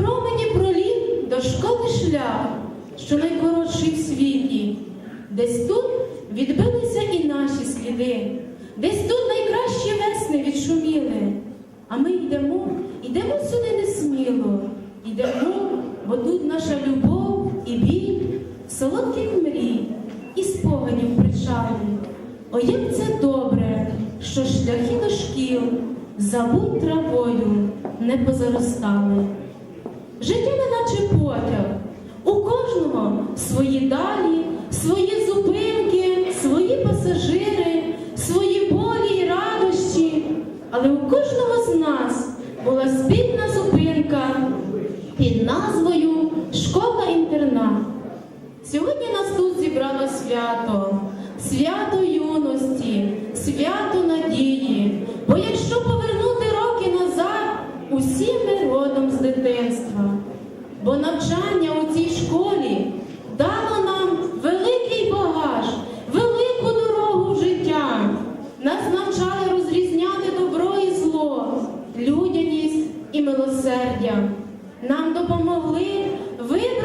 промені проліг до школи шлях, що найкоротший в світі. Десь тут відбилися і наші сліди, десь тут найкращі весни відшуміли. А ми йдемо, йдемо сюди несміло, йдемо, бо тут наша любов і біль, солодких мрій і спогадів причалі. О, як це добре, що шляхи до шкіл забудь травою не позаростали. Життя не наче потяг, у кожного свої далі, свої зупинки, свої пасажири, свої болі і радощі. Але у кожного з нас була спільна зупинка під назвою Школа-інтернат. Сьогодні нас тут зібрало свято, свято юності, свято надії. Милосердя. Нам допомогли вибрати